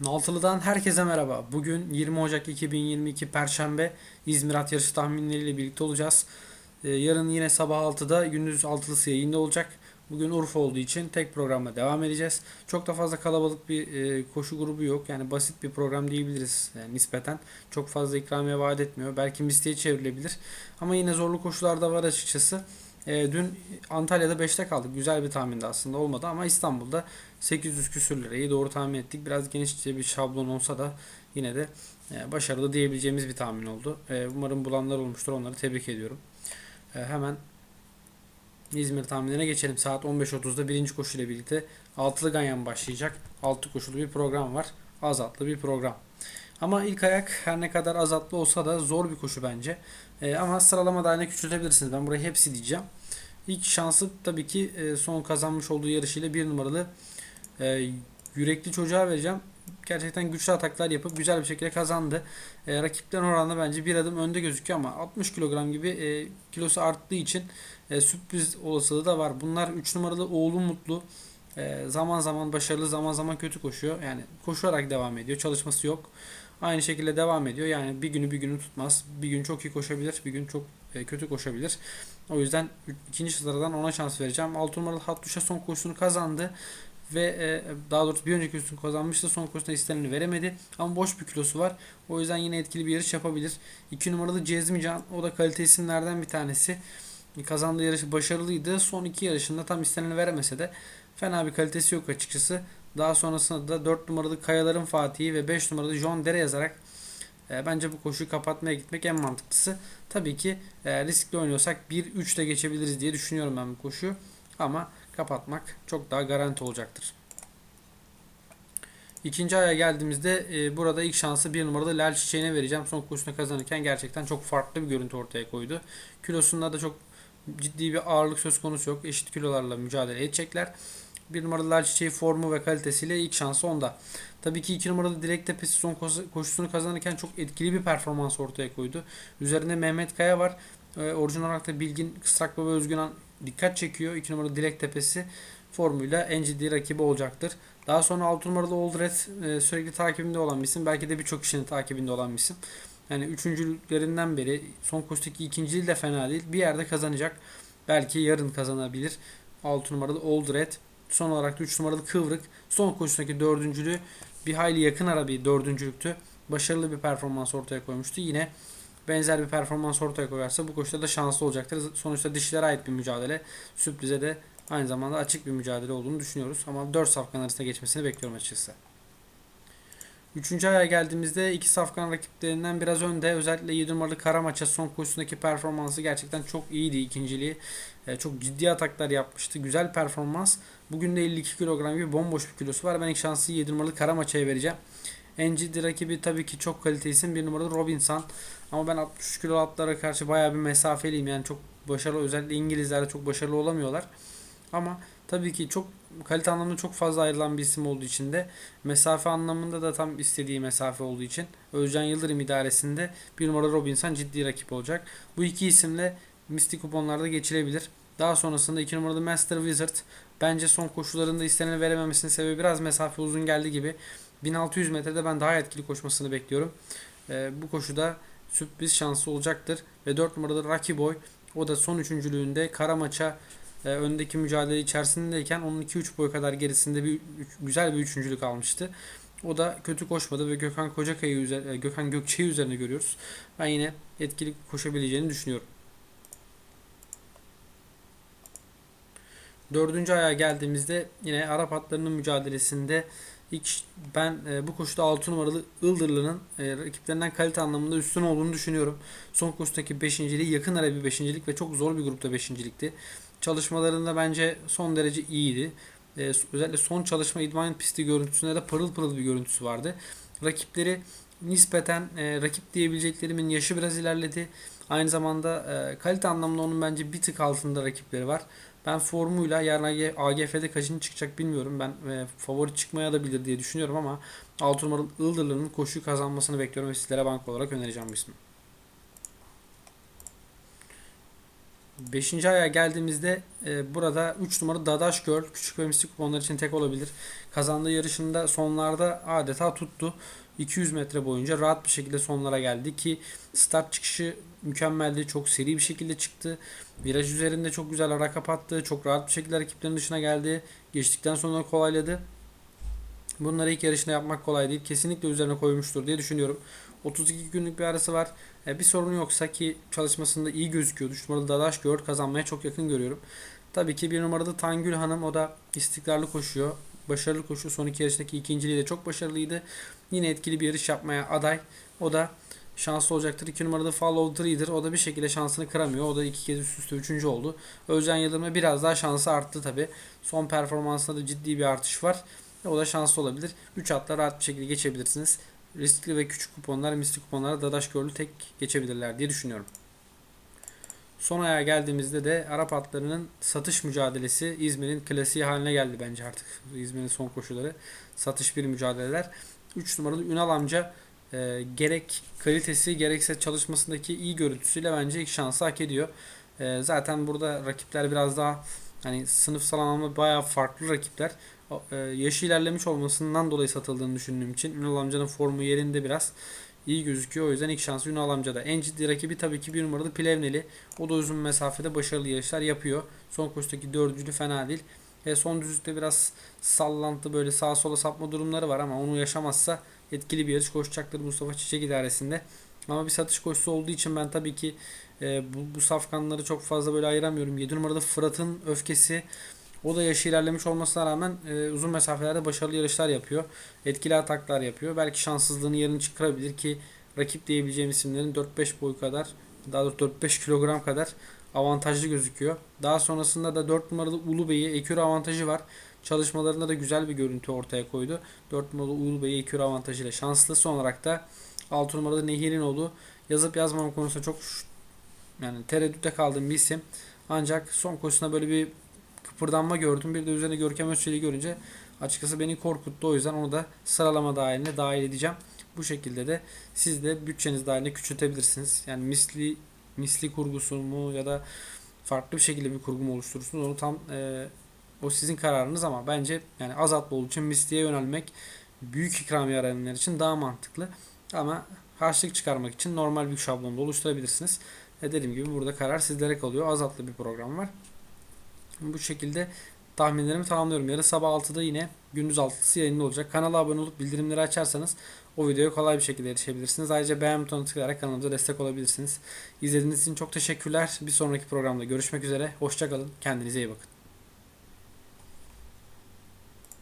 Naltılı'dan herkese merhaba. Bugün 20 Ocak 2022 Perşembe İzmir at yarışı tahminleriyle birlikte olacağız. Ee, yarın yine sabah 6'da gündüz 6'lısı yayında olacak. Bugün Urfa olduğu için tek programla devam edeceğiz. Çok da fazla kalabalık bir e, koşu grubu yok. Yani basit bir program diyebiliriz yani nispeten. Çok fazla ikramiye vaat etmiyor. Belki misliye çevrilebilir. Ama yine zorlu koşular da var açıkçası. E, dün Antalya'da 5'te kaldık. Güzel bir tahmindi aslında olmadı ama İstanbul'da 800 küsür lirayı doğru tahmin ettik. Biraz genişçe bir şablon olsa da yine de e, başarılı diyebileceğimiz bir tahmin oldu. E, umarım bulanlar olmuştur. Onları tebrik ediyorum. E, hemen İzmir tahminlerine geçelim. Saat 15.30'da birinci koşu ile birlikte altılı ganyan başlayacak. Altı koşulu bir program var. Az atlı bir program. Ama ilk ayak her ne kadar az atlı olsa da zor bir koşu bence. E, ama sıralamada aynı küçültebilirsiniz. Ben burayı hepsi diyeceğim. İlk şansı tabii ki son kazanmış olduğu yarışıyla bir numaralı e, yürekli çocuğa vereceğim. Gerçekten güçlü ataklar yapıp güzel bir şekilde kazandı. E, rakiplerin oranla bence bir adım önde gözüküyor ama 60 kilogram gibi e, kilosu arttığı için e, sürpriz olasılığı da var. Bunlar 3 numaralı oğlu Mutlu. E, zaman zaman başarılı zaman zaman kötü koşuyor. Yani koşarak devam ediyor. Çalışması yok. Aynı şekilde devam ediyor. Yani bir günü bir günü tutmaz. Bir gün çok iyi koşabilir. Bir gün çok e, kötü koşabilir. O yüzden ikinci sıradan ona şans vereceğim. 6 numaralı Hattuş'a son koşusunu kazandı ve e, daha doğrusu bir önceki koşusunu kazanmıştı. Son koşusunda isteneni veremedi. Ama boş bir kilosu var. O yüzden yine etkili bir yarış yapabilir. 2 numaralı Cezmican o da kalite isimlerden bir tanesi. Kazandığı yarışı başarılıydı. Son iki yarışında tam isteneni veremese de fena bir kalitesi yok açıkçası. Daha sonrasında da 4 numaralı Kayaların Fatih'i ve 5 numaralı John Dere yazarak e, bence bu koşuyu kapatmaya gitmek en mantıklısı. Tabii ki e, riskli oynuyorsak 1-3 de geçebiliriz diye düşünüyorum ben bu koşuyu. Ama kapatmak çok daha garanti olacaktır. İkinci aya geldiğimizde e, burada ilk şansı bir numaralı Lal Çiçeği'ne vereceğim. Son koşusunu kazanırken gerçekten çok farklı bir görüntü ortaya koydu. Kilosunda da çok ciddi bir ağırlık söz konusu yok. Eşit kilolarla mücadele edecekler. Bir numaralı Lal Çiçeği formu ve kalitesiyle ilk şansı onda. Tabii ki 2 numaralı Dilek Tepesi son koşusunu kazanırken çok etkili bir performans ortaya koydu. Üzerinde Mehmet Kaya var. Ee, orijinal olarak da Bilgin Kısrak Baba Özgünan dikkat çekiyor. 2 numaralı Dilek Tepesi formuyla en rakibi olacaktır. Daha sonra 6 numaralı Old Red e, sürekli takibinde olan bir isim. Belki de birçok kişinin takibinde olan bir isim. Yani üçüncülüklerinden beri son koşudaki ikinciliği de fena değil. Bir yerde kazanacak. Belki yarın kazanabilir. 6 numaralı Old Red. Son olarak da 3 numaralı Kıvrık. Son koşusundaki dördüncülüğü bir hayli yakın ara bir dördüncülüktü. Başarılı bir performans ortaya koymuştu. Yine benzer bir performans ortaya koyarsa bu koşuda da şanslı olacaktır. Sonuçta dişilere ait bir mücadele. Sürprize de aynı zamanda açık bir mücadele olduğunu düşünüyoruz. Ama 4 safkan arasında geçmesini bekliyorum açıkçası. Üçüncü aya geldiğimizde iki safkan rakiplerinden biraz önde. Özellikle 7 numaralı Karamaç'a son koşusundaki performansı gerçekten çok iyiydi ikinciliği. E, çok ciddi ataklar yapmıştı. Güzel performans. Bugün de 52 kilogram gibi bomboş bir kilosu var. Ben ilk şansı 7 numaralı Karamaç'a vereceğim. En ciddi rakibi tabii ki çok kalite isim. Bir numaralı Robinson. Ama ben 63 kilo atlara karşı bayağı bir mesafeliyim. Yani çok başarılı. Özellikle İngilizlerde çok başarılı olamıyorlar. Ama tabii ki çok kalite anlamında çok fazla ayrılan bir isim olduğu için de mesafe anlamında da tam istediği mesafe olduğu için Özcan Yıldırım idaresinde bir numara Robinson ciddi rakip olacak. Bu iki isimle mistik kuponlarda geçilebilir. Daha sonrasında 2 numaralı Master Wizard bence son koşularında isteneni verememesinin sebebi biraz mesafe uzun geldi gibi. 1600 metrede ben daha etkili koşmasını bekliyorum. Ee, bu koşuda sürpriz şansı olacaktır. Ve 4 numaralı Rocky Boy o da son üçüncülüğünde Karamaç'a e, öndeki mücadele içerisindeyken onun 2-3 boy kadar gerisinde bir güzel bir üçüncülük almıştı. O da kötü koşmadı ve Gökhan Kocakay'ı üzerine, Gökhan Gökçe'yi üzerine görüyoruz. Ben yine etkili koşabileceğini düşünüyorum. Dördüncü aya geldiğimizde yine Arap atlarının mücadelesinde ilk ben e, bu koşuda 6 numaralı Ildırlı'nın e, rakiplerinden kalite anlamında üstün olduğunu düşünüyorum. Son koşudaki 5.liği yakın ara bir 5.lik ve çok zor bir grupta 5.likti. Çalışmalarında bence son derece iyiydi. E, özellikle son çalışma idman pisti görüntüsünde de parıl pırıl bir görüntüsü vardı. Rakipleri nispeten e, rakip diyebileceklerimin yaşı biraz ilerledi. Aynı zamanda e, kalite anlamında onun bence bir tık altında rakipleri var. Ben formuyla yarın AGF'de kaçıncı çıkacak bilmiyorum. Ben e, favori çıkmaya da bilir diye düşünüyorum ama 6 numaralı Ildırlı'nın koşuyu kazanmasını bekliyorum ve sizlere bank olarak önereceğim bu ismi. 5. aya geldiğimizde e, burada 3 numaralı Dadaş Girl küçük ve mistik kuponlar için tek olabilir. Kazandığı yarışında sonlarda adeta tuttu. 200 metre boyunca rahat bir şekilde sonlara geldi ki start çıkışı mükemmeldi. Çok seri bir şekilde çıktı. Viraj üzerinde çok güzel ara kapattı. Çok rahat bir şekilde rakiplerin dışına geldi. Geçtikten sonra kolayladı. Bunları ilk yarışında yapmak kolay değil. Kesinlikle üzerine koymuştur diye düşünüyorum. 32 günlük bir arası var. E, bir sorun yoksa ki çalışmasında iyi gözüküyordu. 3 numaralı Dadaş Gör kazanmaya çok yakın görüyorum. Tabii ki bir numaralı Tangül Hanım o da istikrarlı koşuyor. Başarılı koşuyor. Son iki yarıştaki ikinciliği de çok başarılıydı. Yine etkili bir yarış yapmaya aday. O da şanslı olacaktır. 2 numaralı Follow Leader. O da bir şekilde şansını kıramıyor. O da iki kez üst üste üçüncü oldu. Özcan Yıldırım'a biraz daha şansı arttı tabi. Son performansında da ciddi bir artış var. O da şanslı olabilir. 3 atla rahat bir şekilde geçebilirsiniz. Riskli ve küçük kuponlar, misli kuponlara Dadaş Görlü tek geçebilirler diye düşünüyorum. Son aya geldiğimizde de Arap atlarının satış mücadelesi İzmir'in klasiği haline geldi bence artık. İzmir'in son koşuları satış bir mücadeleler. 3 numaralı Ünal amca e, gerek kalitesi gerekse çalışmasındaki iyi görüntüsüyle bence ilk şansı hak ediyor. E, zaten burada rakipler biraz daha hani sınıfsal anlamda bayağı farklı rakipler. E, yaşı ilerlemiş olmasından dolayı satıldığını düşündüğüm için Ünal amcanın formu yerinde biraz iyi gözüküyor. O yüzden ilk şansı Ünal amcada. En ciddi rakibi tabii ki bir numaralı Plevneli. O da uzun mesafede başarılı yarışlar yapıyor. Son koşudaki dördüncülü fena değil. E, son düzlükte biraz sallantı böyle sağa sola sapma durumları var ama onu yaşamazsa etkili bir yarış koşacaktır Mustafa Çiçek idaresinde. Ama bir satış koşusu olduğu için ben tabii ki e, bu, bu safkanları çok fazla böyle ayıramıyorum. 7 numarada Fırat'ın öfkesi o da yaşı ilerlemiş olmasına rağmen e, uzun mesafelerde başarılı yarışlar yapıyor. Etkili ataklar yapıyor. Belki şanssızlığını yerini çıkarabilir ki rakip diyebileceğim isimlerin 4-5 boy kadar daha doğrusu 4-5 kilogram kadar avantajlı gözüküyor. Daha sonrasında da 4 numaralı Ulu Bey'i ekür avantajı var. Çalışmalarında da güzel bir görüntü ortaya koydu. 4 numaralı Ulu Bey'i ekür avantajıyla şanslı. Son olarak da 6 numaralı Nehir'in oğlu yazıp yazmam konusunda çok yani tereddütte kaldığım bir isim. Ancak son koşusunda böyle bir kıpırdanma gördüm. Bir de üzerine Görkem Özçelik'i görünce açıkçası beni korkuttu. O yüzden onu da sıralama dahiline dahil edeceğim. Bu şekilde de siz de bütçeniz dahilinde küçültebilirsiniz. Yani misli misli kurgusu mu ya da farklı bir şekilde bir kurgu mu oluşturursunuz onu tam e, o sizin kararınız ama bence yani az atlı olduğu için misliye yönelmek büyük ikramiye arayanlar için daha mantıklı. Ama harçlık çıkarmak için normal bir şablonda oluşturabilirsiniz. E dediğim gibi burada karar sizlere kalıyor. Az atlı bir program var. Bu şekilde tahminlerimi tamamlıyorum. Yarın sabah 6'da yine gündüz 6'sı yayında olacak. Kanala abone olup bildirimleri açarsanız o videoya kolay bir şekilde erişebilirsiniz. Ayrıca beğen butonuna tıklayarak kanalımıza destek olabilirsiniz. İzlediğiniz için çok teşekkürler. Bir sonraki programda görüşmek üzere. Hoşçakalın. Kendinize iyi bakın.